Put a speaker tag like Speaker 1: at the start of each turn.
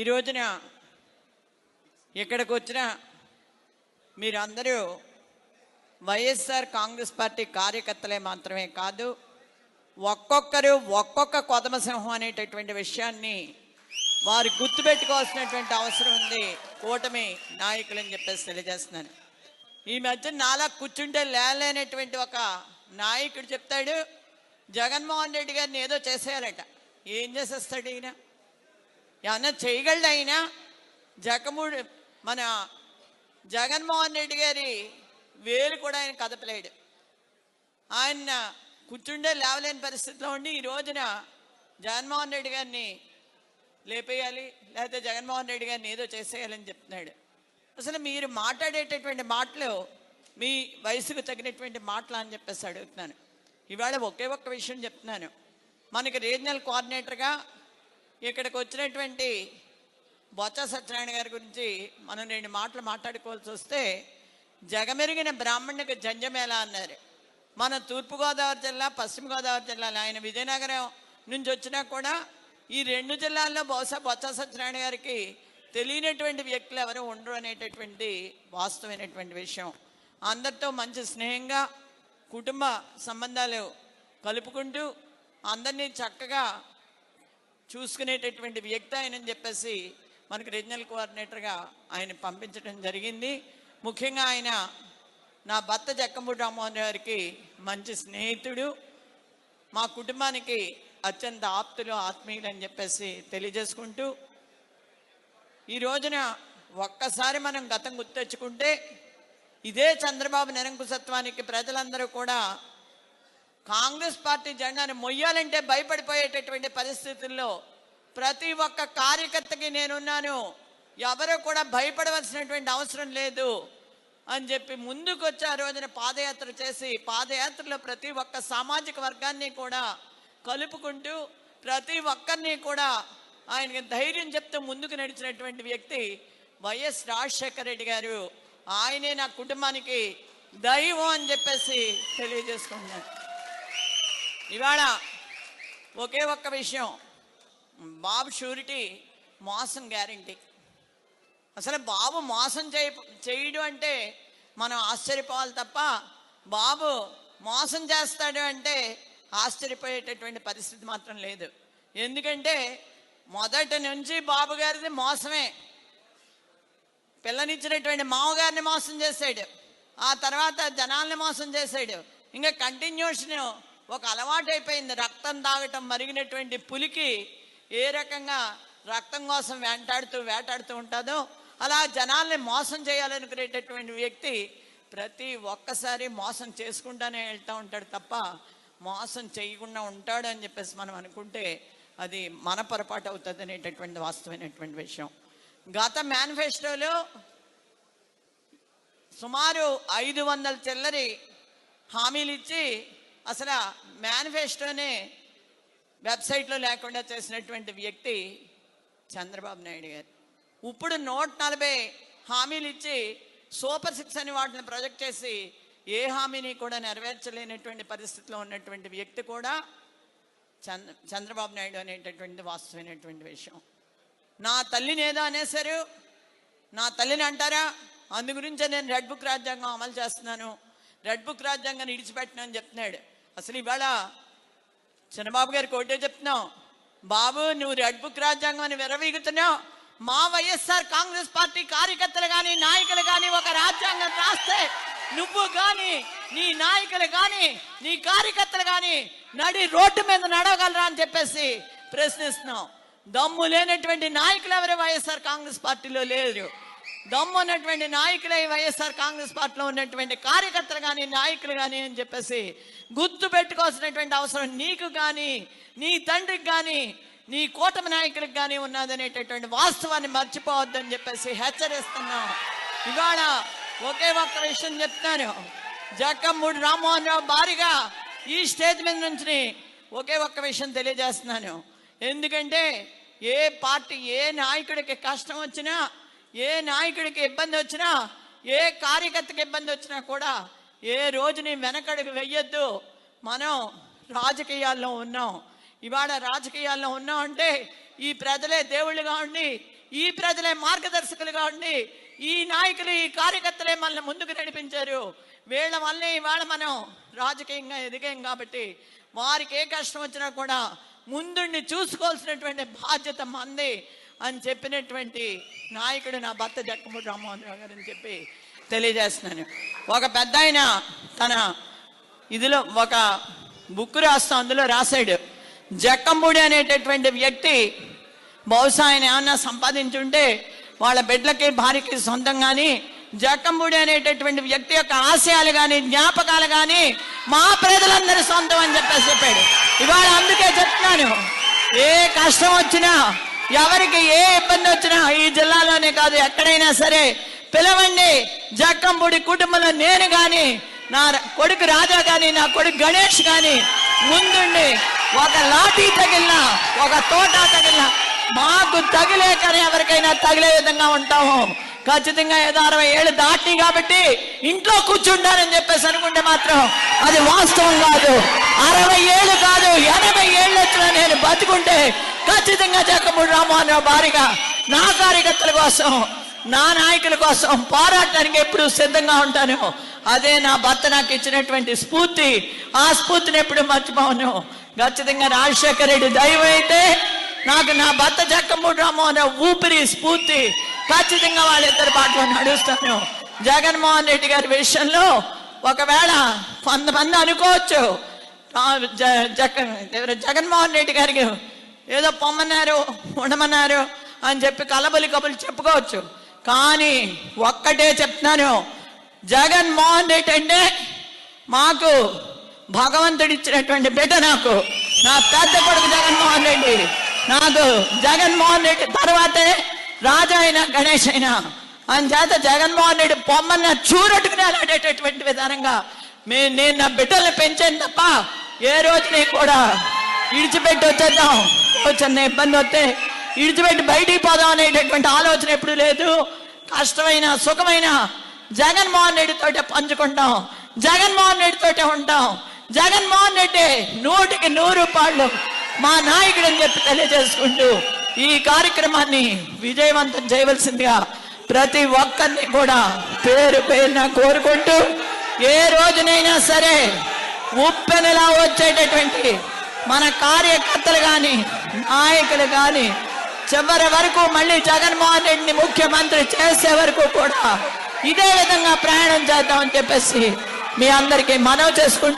Speaker 1: ఈ రోజున ఇక్కడికి వచ్చిన మీరందరూ వైఎస్ఆర్ కాంగ్రెస్ పార్టీ కార్యకర్తలే మాత్రమే కాదు ఒక్కొక్కరు ఒక్కొక్క కొదమసింహం అనేటటువంటి విషయాన్ని వారు గుర్తుపెట్టుకోవాల్సినటువంటి అవసరం ఉంది కూటమి నాయకులని చెప్పేసి తెలియజేస్తున్నాను ఈ మధ్య నాలా కూర్చుంటే లేలేనటువంటి ఒక నాయకుడు చెప్తాడు జగన్మోహన్ రెడ్డి గారిని ఏదో చేసేయాలట ఏం చేసేస్తాడు ఈయన ఏమన్నా చేయగలడు ఆయన జగముడు మన జగన్మోహన్ రెడ్డి గారి వేలు కూడా ఆయన కదపలేడు ఆయన కూర్చుండే లేవలేని పరిస్థితిలో ఉండి ఈ రోజున జగన్మోహన్ రెడ్డి గారిని లేపేయాలి లేకపోతే జగన్మోహన్ రెడ్డి గారిని ఏదో చేసేయాలని చెప్తున్నాడు అసలు మీరు మాట్లాడేటటువంటి మాటలు మీ వయసుకు తగినటువంటి మాటలు అని చెప్పేసి అడుగుతున్నాను ఇవాళ ఒకే ఒక్క విషయం చెప్తున్నాను మనకి రీజనల్ కోఆర్డినేటర్గా ఇక్కడికి వచ్చినటువంటి బొత్స సత్యనారాయణ గారి గురించి మనం రెండు మాటలు మాట్లాడుకోవాల్సి వస్తే జగమెరిగిన బ్రాహ్మణుడికి జంజమేళ అన్నారు మన తూర్పుగోదావరి జిల్లా పశ్చిమ గోదావరి జిల్లాలో ఆయన విజయనగరం నుంచి వచ్చినా కూడా ఈ రెండు జిల్లాల్లో బహుశా బొత్స సత్యనారాయణ గారికి తెలియనటువంటి వ్యక్తులు ఎవరు ఉండరు అనేటటువంటి వాస్తవమైనటువంటి విషయం అందరితో మంచి స్నేహంగా కుటుంబ సంబంధాలు కలుపుకుంటూ అందరినీ చక్కగా చూసుకునేటటువంటి వ్యక్తి ఆయనని చెప్పేసి మనకు రీజనల్ కోఆర్డినేటర్గా ఆయన పంపించడం జరిగింది ముఖ్యంగా ఆయన నా భర్త జక్కంబుడి రామ్మోహన్ గారికి మంచి స్నేహితుడు మా కుటుంబానికి అత్యంత ఆప్తులు ఆత్మీయులు అని చెప్పేసి తెలియజేసుకుంటూ ఈ రోజున ఒక్కసారి మనం గతం గుర్తెచ్చుకుంటే ఇదే చంద్రబాబు నిరంకుశత్వానికి ప్రజలందరూ కూడా కాంగ్రెస్ పార్టీ జెండాను మొయ్యాలంటే భయపడిపోయేటటువంటి పరిస్థితుల్లో ప్రతి ఒక్క కార్యకర్తకి నేనున్నాను ఎవరు కూడా భయపడవలసినటువంటి అవసరం లేదు అని చెప్పి ముందుకు వచ్చి ఆ రోజున పాదయాత్ర చేసి పాదయాత్రలో ప్రతి ఒక్క సామాజిక వర్గాన్ని కూడా కలుపుకుంటూ ప్రతి ఒక్కరిని కూడా ఆయనకి ధైర్యం చెప్తూ ముందుకు నడిచినటువంటి వ్యక్తి వైఎస్ రాజశేఖర రెడ్డి గారు ఆయనే నా కుటుంబానికి దైవం అని చెప్పేసి తెలియజేసుకుంటున్నాను ఇవాళ ఒకే ఒక్క విషయం బాబు షూరిటీ మోసం గ్యారంటీ అసలు బాబు మోసం చేయ చేయడం అంటే మనం ఆశ్చర్యపోవాలి తప్ప బాబు మోసం చేస్తాడు అంటే ఆశ్చర్యపోయేటటువంటి పరిస్థితి మాత్రం లేదు ఎందుకంటే మొదటి నుంచి బాబు గారిది మోసమే పిల్లనిచ్చినటువంటి మామగారిని మోసం చేశాడు ఆ తర్వాత జనాల్ని మోసం చేశాడు ఇంకా కంటిన్యూషన్ ఒక అలవాటైపోయింది రక్తం తాగటం మరిగినటువంటి పులికి ఏ రకంగా రక్తం కోసం వేటాడుతూ వేటాడుతూ ఉంటుందో అలా జనాల్ని మోసం చేయాలనుకునేటటువంటి వ్యక్తి ప్రతి ఒక్కసారి మోసం చేసుకుంటానే వెళ్తూ ఉంటాడు తప్ప మోసం చేయకుండా ఉంటాడు అని చెప్పేసి మనం అనుకుంటే అది మన పొరపాటు అవుతుంది అనేటటువంటి వాస్తవమైనటువంటి విషయం గత మేనిఫెస్టోలో సుమారు ఐదు వందల చిల్లరి హామీలు ఇచ్చి అసలు మేనిఫెస్టోనే వెబ్సైట్లో లేకుండా చేసినటువంటి వ్యక్తి చంద్రబాబు నాయుడు గారు ఇప్పుడు నూట నలభై హామీలు ఇచ్చి సూపర్ సిక్స్ అని వాటిని ప్రొజెక్ట్ చేసి ఏ హామీని కూడా నెరవేర్చలేనటువంటి పరిస్థితిలో ఉన్నటువంటి వ్యక్తి కూడా చంద్ర చంద్రబాబు నాయుడు అనేటటువంటి వాస్తవమైనటువంటి విషయం నా తల్లిని ఏదో అనేసారు నా తల్లిని అంటారా అందు గురించే నేను రెడ్ బుక్ రాజ్యాంగం అమలు చేస్తున్నాను రెడ్ బుక్ రాజ్యాంగాన్ని ఇడిచిపెట్టినా అని చెప్తున్నాడు అసలు ఇవాళ చంద్రబాబు గారికి ఒకటే చెప్తున్నావు బాబు నువ్వు రెడ్ బుక్ రాజ్యాంగం అని విరవీగుతున్నావు మా వైఎస్ఆర్ కాంగ్రెస్ పార్టీ కార్యకర్తలు కానీ నాయకులు కానీ ఒక రాజ్యాంగం రాస్తే నువ్వు కానీ నీ నాయకులు కానీ నీ కార్యకర్తలు కానీ నడి రోడ్డు మీద నడవగలరా అని చెప్పేసి ప్రశ్నిస్తున్నాం దమ్ము లేనటువంటి నాయకులు ఎవరు వైఎస్ఆర్ కాంగ్రెస్ పార్టీలో లేరు ఉన్నటువంటి నాయకులే వైఎస్ఆర్ కాంగ్రెస్ పార్టీలో ఉన్నటువంటి కార్యకర్తలు కానీ నాయకులు కానీ అని చెప్పేసి గుర్తు పెట్టుకోవాల్సినటువంటి అవసరం నీకు కానీ నీ తండ్రికి కానీ నీ కూటమి నాయకులకు కానీ ఉన్నదనేటటువంటి వాస్తవాన్ని మర్చిపోవద్దని చెప్పేసి హెచ్చరిస్తున్నాం ఇవాళ ఒకే ఒక్క విషయం చెప్తున్నాను జక్కమ్మూడి రామ్మోహన్ రావు భారీగా ఈ స్టేజ్ మీద నుంచి ఒకే ఒక్క విషయం తెలియజేస్తున్నాను ఎందుకంటే ఏ పార్టీ ఏ నాయకుడికి కష్టం వచ్చినా ఏ నాయకుడికి ఇబ్బంది వచ్చినా ఏ కార్యకర్తకి ఇబ్బంది వచ్చినా కూడా ఏ రోజుని వెనకడుగు వెయ్యొద్దు మనం రాజకీయాల్లో ఉన్నాం ఇవాళ రాజకీయాల్లో ఉన్నాం అంటే ఈ ప్రజలే దేవుళ్ళుగా ఉండి ఈ ప్రజలే మార్గదర్శకులుగా ఉండి ఈ నాయకులు ఈ కార్యకర్తలే మనల్ని ముందుకు నడిపించారు వీళ్ళ వల్లే ఇవాళ మనం రాజకీయంగా ఎదిగాం కాబట్టి వారికి ఏ కష్టం వచ్చినా కూడా ముందుండి చూసుకోవాల్సినటువంటి బాధ్యత మంది అని చెప్పినటువంటి నాయకుడు నా భర్త జక్కమూడి రామ్మోహన్ రావు గారు అని చెప్పి తెలియజేస్తున్నాను ఒక పెద్ద ఆయన తన ఇదిలో ఒక బుక్ రాస్తాం అందులో రాశాడు జక్కంపూడి అనేటటువంటి వ్యక్తి బహుశా ఆయన ఏమన్నా సంపాదించుంటే వాళ్ళ బిడ్డలకి భార్యకి సొంతం కానీ జక్కంపూడి అనేటటువంటి వ్యక్తి యొక్క ఆశయాలు కానీ జ్ఞాపకాలు కానీ మా ప్రజలందరి సొంతం అని చెప్పేసి చెప్పాడు ఇవాళ అందుకే చెప్తున్నాను ఏ కష్టం వచ్చినా ఎవరికి ఏ ఇబ్బంది వచ్చినా ఈ జిల్లాలోనే కాదు ఎక్కడైనా సరే పిలవండి జక్కంపూడి కుటుంబంలో నేను కానీ నా కొడుకు రాజా కానీ నా కొడుకు గణేష్ కానీ ముందుండి ఒక లాఠీ తగిలిన ఒక తోట తగిలిన మాకు తగిలే కానీ ఎవరికైనా తగిలే విధంగా ఉంటాము ఖచ్చితంగా ఏదో అరవై ఏళ్ళు దాటి కాబట్టి ఇంట్లో కూర్చుంటారని చెప్పేసి అనుకుంటే మాత్రం అది వాస్తవం కాదు అరవై ఏళ్ళు కాదు ఎనభై దాచుకుంటే ఖచ్చితంగా జక్కమూడి రామారావు భారీగా నా కార్యకర్తల కోసం నా నాయకుల కోసం పోరాటానికి ఎప్పుడు సిద్ధంగా ఉంటాను అదే నా భర్త నాకు ఇచ్చినటువంటి స్ఫూర్తి ఆ స్ఫూర్తిని ఎప్పుడు మర్చిపోను ఖచ్చితంగా రాజశేఖర రెడ్డి దైవం అయితే నాకు నా భర్త జక్కమూడి అనే ఊపిరి స్ఫూర్తి ఖచ్చితంగా వాళ్ళిద్దరి పాటలో నడుస్తాను జగన్మోహన్ రెడ్డి గారి విషయంలో ఒకవేళ కొంతమంది అనుకోవచ్చు జగన్ జగన్మోహన్ రెడ్డి గారికి ఏదో పొమ్మన్నారు ఉండమన్నారు అని చెప్పి కలబలి కబులు చెప్పుకోవచ్చు కానీ ఒక్కటే చెప్తున్నాను జగన్మోహన్ రెడ్డి అంటే మాకు భగవంతుడు ఇచ్చినటువంటి బిడ్డ నాకు నా పెద్ద కొడుకు జగన్మోహన్ రెడ్డి నాకు జగన్మోహన్ రెడ్డి తర్వాతే రాజా అయినా గణేష్ అయినా అని చేత జగన్మోహన్ రెడ్డి పొమ్మన్న చూరట్టుకుని అలాడేటటువంటి విధానంగా మే నేను నా బిడ్డల్ని పెంచాను తప్ప ఏ రోజు నేను కూడా విడిచిపెట్టి వచ్చేద్దాం చిన్న ఇబ్బంది వస్తే విడిచిపెట్టి బయటికి పోదాం అనేటటువంటి ఆలోచన ఎప్పుడు లేదు కష్టమైన సుఖమైన జగన్మోహన్ రెడ్డితోటే పంచుకుంటాం జగన్మోహన్ రెడ్డితోటే ఉంటాం జగన్మోహన్ రెడ్డి నూటికి నూరు రూపాయలు మా నాయకుడు అని చెప్పి తెలియజేసుకుంటూ ఈ కార్యక్రమాన్ని విజయవంతం చేయవలసిందిగా ప్రతి ఒక్కరిని కూడా పేరు పేరున కోరుకుంటూ ఏ రోజునైనా సరే ఉప్పెనలా వచ్చేటటువంటి మన కార్యకర్తలు కానీ నాయకులు కానీ చివరి వరకు మళ్ళీ జగన్మోహన్ రెడ్డిని ముఖ్యమంత్రి చేసే వరకు కూడా ఇదే విధంగా ప్రయాణం చేద్దామని చెప్పేసి మీ అందరికీ మనవి చేసుకుంటాం